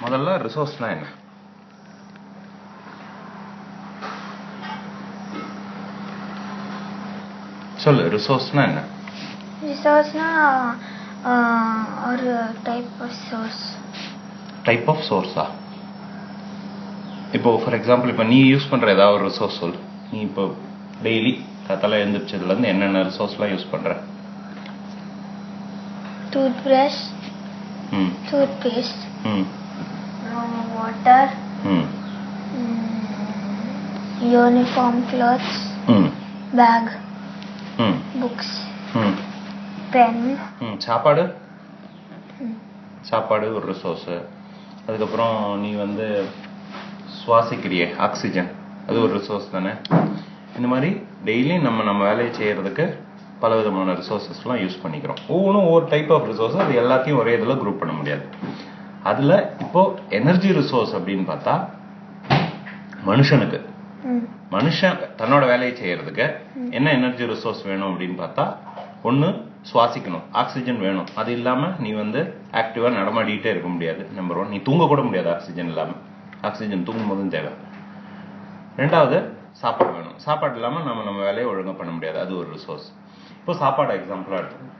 முதல்ல ரிசோர்ஸ்னா என்ன? சொல்லு ரிசோர்ஸ்னா என்ன? ரிசோர்ஸ்னா ஒரு type of source type of சோர்ஸா இப்போ ஃபார் எக்ஸாம்பிள் இப்போ நீ யூஸ் பண்ற ஏதாவது ஒரு ரிசோர்ஸ் சொல் நீ இப்போ டெய்லி கத்தலை எழுந்திரிச்சதுல இருந்து என்னென்ன ரிசோர்ஸ்லாம் யூஸ் பண்ற? டூத் ப்ரஷ் ம். டூத் பேஸ்ட் பேக் ம் புக்ஸ் ம் பென் ம் சாப்பாடு. சாப்பாடு ஒரு ரிசோர்ஸு அதுக்கப்புறம் நீ வந்து சுவாசிக்கிறியே ஆக்சிஜன் அது ஒரு ரிசோர்ஸ் தானே? இந்த மாதிரி டெய்லி நம்ம நம்ம வேலையை செய்யறதுக்கு பல விதமான ரிசோர்ஸஸ்லாம் யூஸ் பண்ணிக்கிறோம். ஒவ்வொன்றும் ஒவ்வொரு டைப் ஆஃப் ரிசோர்ஸ் அது எல்லாத்தையும் ஒரே இதில் குரூப் பண்ண முடியாது. அதில் இப்போ எனர்ஜி ரிசோர்ஸ் அப்படின்னு பார்த்தா மனுஷனுக்கு. மனுஷன் தன்னோட வேலையை செய்யறதுக்கு என்ன எனர்ஜி ரிசோர்ஸ் வேணும் அப்படின்னு பார்த்தா ஒன்று சுவாசிக்கணும். ஆக்சிஜன் வேணும். அது இல்லாமல் நீ வந்து ஆக்டிவாக நடமாடிட்டே இருக்க முடியாது. நம்பர் ஒன் நீ தூங்க கூட முடியாது ஆக்சிஜன் இல்லாமல் ஆக்சிஜன் தூங்கும் போதும் தேவை. ரெண்டாவது சாப்பாடு வேணும். சாப்பாடு இல்லாமல் நம்ம நம்ம வேலையை ஒழுங்காக பண்ண முடியாது. அது ஒரு ரிசோர்ஸ் இப்போ சாப்பாடு எக்ஸாம்பிளாக எடுத்துக்கணும்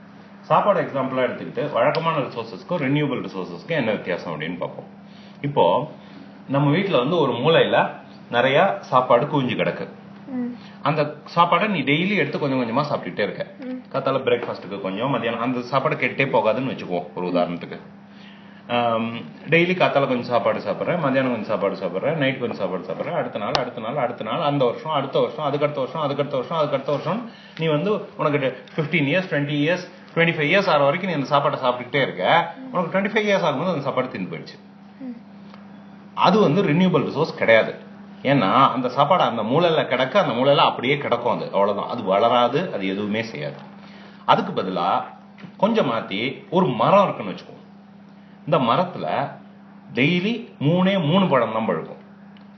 சாப்பாடு எக்ஸாம்பிளாக எடுத்துக்கிட்டு வழக்கமான ரிசோர்ஸஸ்க்கும் ரெனியூபிள் ரிசோர்ஸஸ்க்கும் என்ன வித்தியாசம் அப்படின்னு பார்ப்போம். இப்போ நம்ம வீட்டில் வந்து ஒரு மூலையில் நிறைய சாப்பாடு குவிஞ்சு கிடக்கு. அந்த சாப்பாடை நீ டெய்லி எடுத்து கொஞ்சம் கொஞ்சமா சாப்பிட்டுட்டே இருக்க. காத்தால பிரேக்ஃபாஸ்ட்டுக்கு கொஞ்சம் மதியானம் அந்த சாப்பாடு கெட்டே போகாதுன்னு வச்சுக்குவோம் ஒரு உதாரணத்துக்கு. டெய்லி காத்தால கொஞ்சம் சாப்பாடு சாப்பிட்றேன் மதியானம் கொஞ்சம் சாப்பாடு சாப்பிட்றேன் நைட் கொஞ்சம் சாப்பாடு சாப்பிட்றேன் அடுத்த நாள் அடுத்த நாள் அடுத்த நாள் அந்த வருஷம் அடுத்த வருஷம் அதுக்கடுத்த வருஷம் அதுக்கடுத்த வருஷம் அதுக்கடுத்த வருஷம். நீ வந்து உனக்கு fifteen years twenty years twenty five years ஆகிற வரைக்கும் நீ அந்த சாப்பாட்டை சாப்பிட்டுட்டே இருக்க. உனக்கு டுவெண்ட்டி ஃபைவ் இயர்ஸ் ஆகும்போது அந்த சாப்பாடு தின்னு போயிடுச்சு. அது வந்து ரினியூபிள் ரிசோர்ஸ் கிடையாது. ஏன்னா அந்த சாப்பாடு அந்த மூலையில கிடக்க அந்த மூலையில அப்படியே கிடக்கும் அது. அவ்வளவுதான். அது வளராது அது எதுவுமே செய்யாது. அதுக்கு பதிலா கொஞ்சம் மாத்தி ஒரு மரம் இருக்குன்னு வச்சுக்கோ இந்த மரத்துல டெய்லி மூணே மூணு பழம் தான் பழுக்கும்.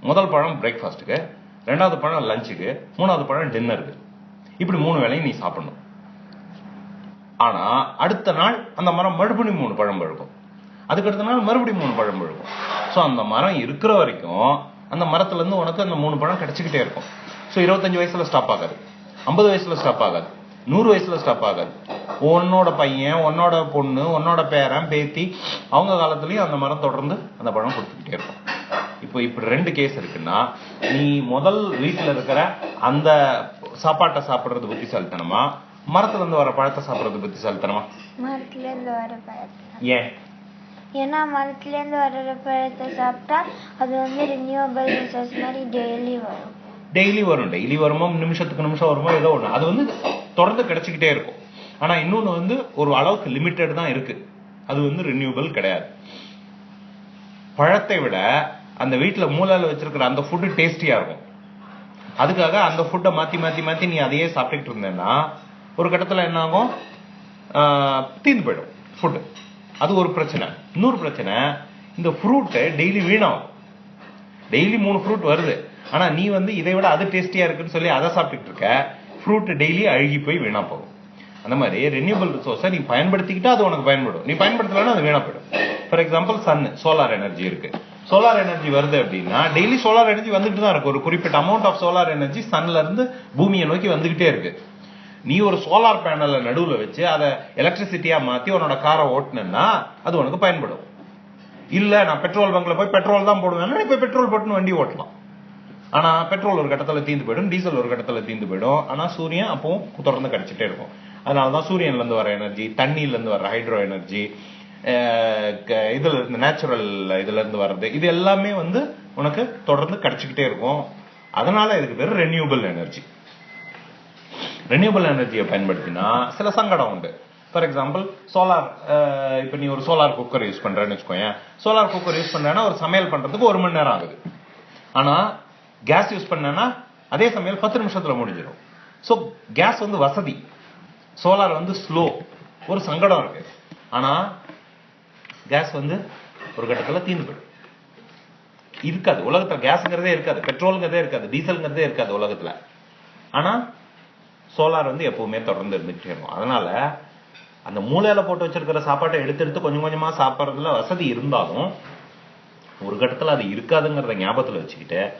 முதல் பழம் பிரேக்ஃபாஸ்ட்டுக்கு ரெண்டாவது பழம் லஞ்சுக்கு மூணாவது பழம் டின்னருக்கு இப்படி மூணு வேளையும் நீ சாப்பிடணும். ஆனா அடுத்த நாள் அந்த மரம் மறுபடியும் மூணு பழம் பழுக்கும். அதுக்கு அடுத்த நாள் மறுபடியும் மூணு பழம் பழுக்கும். ஸோ அந்த மரம் இருக்கிற வரைக்கும் அந்த மரத்துல இருந்து உனக்கு அந்த மூணு பழம் கிடைச்சிக்கிட்டே இருக்கும். ஸோ இருபத்தஞ்சு வயசுல ஸ்டாப் ஆகாது. ஐம்பது வயசுல ஸ்டாப் ஆகாது. நூறு வயசுல ஸ்டாப் ஆகாது. உன்னோட பையன் உன்னோட பொண்ணு உன்னோட பேரன் பேத்தி அவங்க காலத்துலயும் அந்த மரம் தொடர்ந்து அந்த பழம் கொடுத்துக்கிட்டே இருக்கும். இப்போ இப்படி ரெண்டு கேஸ் இருக்குன்னா நீ முதல் வீட்டில் இருக்கிற அந்த சாப்பாட்டை சாப்பிட்றது புத்திசாலித்தனமா? மரத்துல இருந்து வர பழத்தை சாப்பிடுறது புத்திசாலித்தனமா மரத்துலேருந்து வர பழத்தை. ஏன்? ஏன்னா மரத்துலேருந்து வர்ற பழத்தை சாப்பிட்டா அது வந்து ரினியூவபிள் ரிசோர்ஸ் மாதிரி டெய்லி வரும். டெய்லி வரும் டெய்லி வருமோ நிமிஷத்துக்கு நிமிஷம் வருமோ ஏதோ ஒண்ணு. அது வந்து தொடர்ந்து கிடைச்சிக்கிட்டே இருக்கும். ஆனா இன்னொன்னு வந்து ஒரு அளவுக்கு லிமிட்டட் தான் இருக்கு. அது வந்து ரினியூவபிள் கிடையாது. பழத்தை விட அந்த வீட்டுல மூலையில வச்சிருக்கிற அந்த ஃபுட்டு டேஸ்டியா இருக்கும். அதுக்காக அந்த ஃபுட்டை மாத்தி மாத்தி மாத்தி நீ அதையே சாப்பிட்டுட்டு இருந்தேன்னா ஒரு கட்டத்தில் என்ன ஆகும் தீர்ந்து போயிடும். ஃபுட்டு அது ஒரு பிரச்சனை. இன்னொரு பிரச்சனை இந்த ஃப்ரூட்டு டெய்லி வீணாகும். டெய்லி மூணு ஃப்ரூட் வருது. ஆனா நீ வந்து இதை விட அது டேஸ்டியா இருக்குன்னு சொல்லி அதை சாப்பிட்டுட்டு இருக்க ஃப்ரூட் டெய்லி அழுகி போய் வீணா போகும். அந்த மாதிரி ரெனியூபிள் ரிசோர்ஸை நீ பயன்படுத்திக்கிட்டா அது உனக்கு பயன்படும். நீ பயன்படுத்தலன்னா அது வீணா போயிடும். For example sun solar energy இருக்கு. சோலார் எனர்ஜி வருது அப்படின்னா டெய்லி சோலார் எனர்ஜி வந்துட்டு தான் இருக்கு. ஒரு குறிப்பிட்ட அமௌண்ட் ஆஃப் சோலார் எனர்ஜி சன்ல இருந்து பூமியை நோக்கி வந்துகிட்டே இருக்கு. நீ ஒரு சோலார் பேனலை நடுவில் வச்சு அதை எலக்ட்ரிசிட்டியா மாத்தி உன்னோட காரை ஓட்டினா அது உனக்கு பயன்படும். இல்ல நான் பெட்ரோல் பங்க்ல போய் பெட்ரோல் தான் போடுவேன். நீ போய் பெட்ரோல் போட்டுன்னு வண்டி ஓட்டலாம். ஆனா பெட்ரோல் ஒரு கட்டத்தில் தீந்து போயிடும் டீசல் ஒரு கட்டத்தில் தீந்து போயிடும். ஆனா சூரியன் அப்பவும் தொடர்ந்து கிடைச்சிட்டே இருக்கும். அதனாலதான் சூரியன்ல இருந்து வர எனர்ஜி தண்ணியில இருந்து வர ஹைட்ரோ எனர்ஜி இதுல இருந்து நேச்சுரல் இதுல இருந்து வர்றது இது எல்லாமே வந்து உனக்கு தொடர்ந்து கிடைச்சிக்கிட்டே இருக்கும். அதனால இதுக்கு பேர் ரெனியூபிள் எனர்ஜி ரெனியூபிள் எனர்ஜியை பயன்படுத்தினா சில சங்கடம் உண்டு. ஃபார் எக்ஸாம்பிள் சோலார் இப்போ நீ ஒரு சோலார் குக்கர் யூஸ் பண்ணுறேன்னு வச்சுக்கோயேன். சோலார் குக்கர் யூஸ் பண்ணேன்னா ஒரு சமையல் பண்ணுறதுக்கு ஒரு மணி நேரம் ஆகுது. ஆனால் கேஸ் யூஸ் பண்ணேன்னா அதே சமையல் பத்து நிமிஷத்தில் முடிஞ்சிடும். ஸோ கேஸ் வந்து வசதி. சோலார் வந்து ஸ்லோ ஒரு சங்கடம் இருக்கு. ஆனால் கேஸ் வந்து ஒரு கட்டத்தில் தீர்ந்து போயிடும் இருக்காது. உலகத்தில் கேஸுங்கிறதே இருக்காது. பெட்ரோலுங்கிறதே இருக்காது. டீசல்ங்கிறதே இருக்காது உலகத்தில். ஆனால் சோலார் வந்து எப்பவுமே தொடர்ந்து இருந்துகிட்டே இருக்கும். அதனால அந்த மூலையில போட்டு வச்சிருக்கிற சாப்பாட்டை எடுத்து எடுத்து கொஞ்சம் கொஞ்சமா சாப்பிட்றதுல வசதி இருந்தாலும் ஒரு கட்டத்துல அது இருக்காதுங்கிறத ஞாபகத்துல வச்சுக்கிட்டு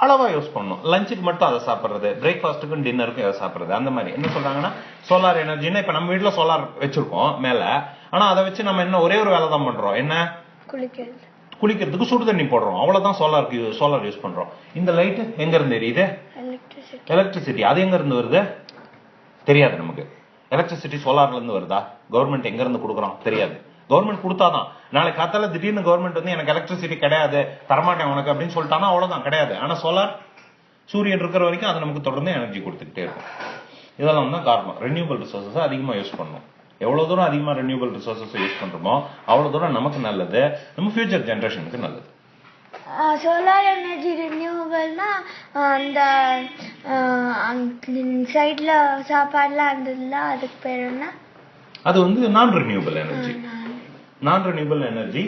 அளவா யூஸ் பண்ணணும். லஞ்சுக்கு மட்டும் அதை சாப்பிடுறது பிரேக்ஃபாஸ்ட்டுக்கும் டின்னருக்கும் அதை சாப்பிடுறது அந்த மாதிரி. என்ன சொல்றாங்கன்னா சோலார் எனர்ஜின்னா இப்ப நம்ம வீட்ல சோலார் வச்சிருக்கோம் மேல. ஆனா அதை வச்சு நம்ம என்ன ஒரே ஒரு வேலை தான் பண்றோம். என்ன? குளிக்கிறது. குளிக்கிறதுக்கு சுடு தண்ணி போடுறோம். அவ்வளவுதான் சோலாருக்கு சோலார் யூஸ் பண்றோம். இந்த லைட் எங்க இருந்து எரியுது? எலக்ட்ரிசிட்டி எலக்ட்ரிசிட்டி அது எங்க இருந்து வருது? தெரியாது நமக்கு. எலக்ட்ரிசிட்டி சோலார்ல இருந்து வருதா? கவர்மெண்ட் எங்க இருந்து கொடுக்குறோம்? தெரியாது. கவர்மெண்ட் கொடுத்தாதான். நாளைக்கு காத்தால திடீர்னு கவர்மெண்ட் வந்து எனக்கு எலக்ட்ரிசிட்டி கிடையாது தரமாட்டேன் உனக்கு அப்படின்னு சொல்லிட்டானா அவ்வளவுதான். கிடையாது. ஆனா சோலார் சூரியன் இருக்கிற வரைக்கும் அது நமக்கு தொடர்ந்து எனர்ஜி கொடுத்துக்கிட்டே இருக்கும். இதெல்லாம் தான் காரணம். ரெனியூபிள் ரிசோர்ஸஸ் அதிகமா யூஸ் பண்ணணும் எவ்வளவு தூரம் அதிகமா ரெனியூபிள் ரிசோர்ஸஸ் யூஸ் பண்றோமோ அவ்வளவு தூரம் நமக்கு நல்லது. நம்ம ஃபியூச்சர் ஜென்ரேஷனுக்கு நல்லது. சோலார் எனர்ஜி ரினியூவபிள்னா அந்த சைடில் சாப்பாடுலாம் இருந்ததுல அதுக்கு பேர் என்ன? அது வந்து நான் ரெனியூபிள் எனர்ஜி நான். ரெனியூபிள் எனர்ஜி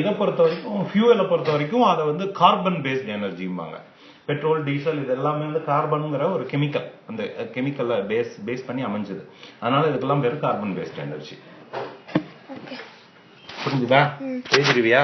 இதை பொறுத்த வரைக்கும் ஃபியூவலை பொறுத்த வரைக்கும் அதை வந்து கார்பன் பேஸ்ட் எனர்ஜிம்பாங்க பெட்ரோல் டீசல் இது எல்லாமே வந்து கார்பனுங்கிற ஒரு கெமிக்கல் அந்த கெமிக்கலை பேஸ் பேஸ் பண்ணி அமைஞ்சது. அதனால இதுக்கெல்லாம் பேர் கார்பன் பேஸ்ட் எனர்ஜி புரிஞ்சுதா? பேசிடுவியா